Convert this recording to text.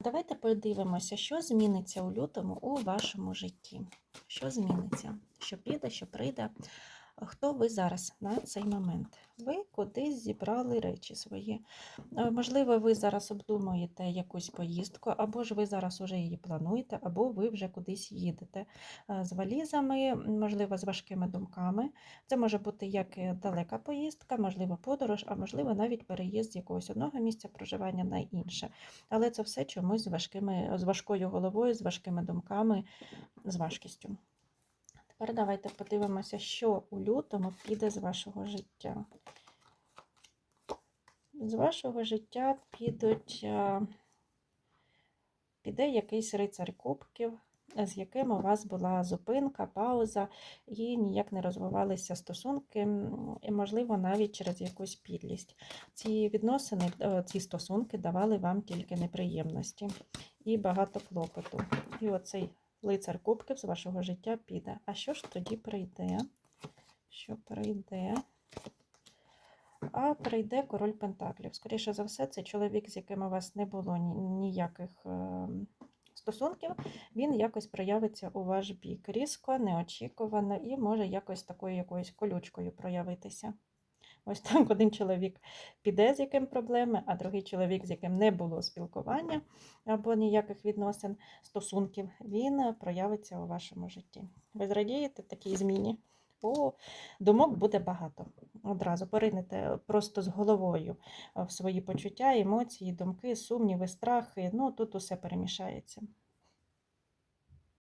Давайте подивимося, що зміниться у лютому у вашому житті. Що зміниться? Що піде, що прийде? Хто ви зараз на цей момент? Ви кудись зібрали речі свої. Е, Можливо, ви зараз обдумуєте якусь поїздку, або ж ви зараз уже її плануєте, або ви вже кудись їдете е, з валізами, можливо, з важкими думками. Це може бути як е, далека поїздка, можливо, подорож, а можливо, навіть переїзд з якогось одного місця проживання на інше. Але це все чомусь з важкими, з важкою головою, з важкими думками, з важкістю. Тепер давайте подивимося, що у лютому піде з вашого життя. З вашого життя підуть, е, піде якийсь рицар кубків, з яким у вас була зупинка, пауза, і ніяк не розвивалися стосунки, і, можливо, навіть через якусь підлість. Ці відносини, е, ці стосунки давали вам тільки неприємності і багато клопоту. І оцей лицар кубків з вашого життя піде. А що ж тоді прийде? Що прийде? А прийде король Пентаклів. Скоріше за все, це чоловік, з яким у вас не було ніяких е, стосунків, він якось проявиться у ваш бік. Різко, неочікувано і може якось такою якоюсь колючкою проявитися. Ось так один чоловік піде, з яким проблеми, а другий чоловік, з яким не було спілкування або ніяких відносин, стосунків, він е, проявиться у вашому житті. Ви зрадієте такій зміні? О, думок буде багато. Одразу поринете просто з головою е, в свої почуття, емоції, думки, сумніви, страхи. Ну тут усе перемішається.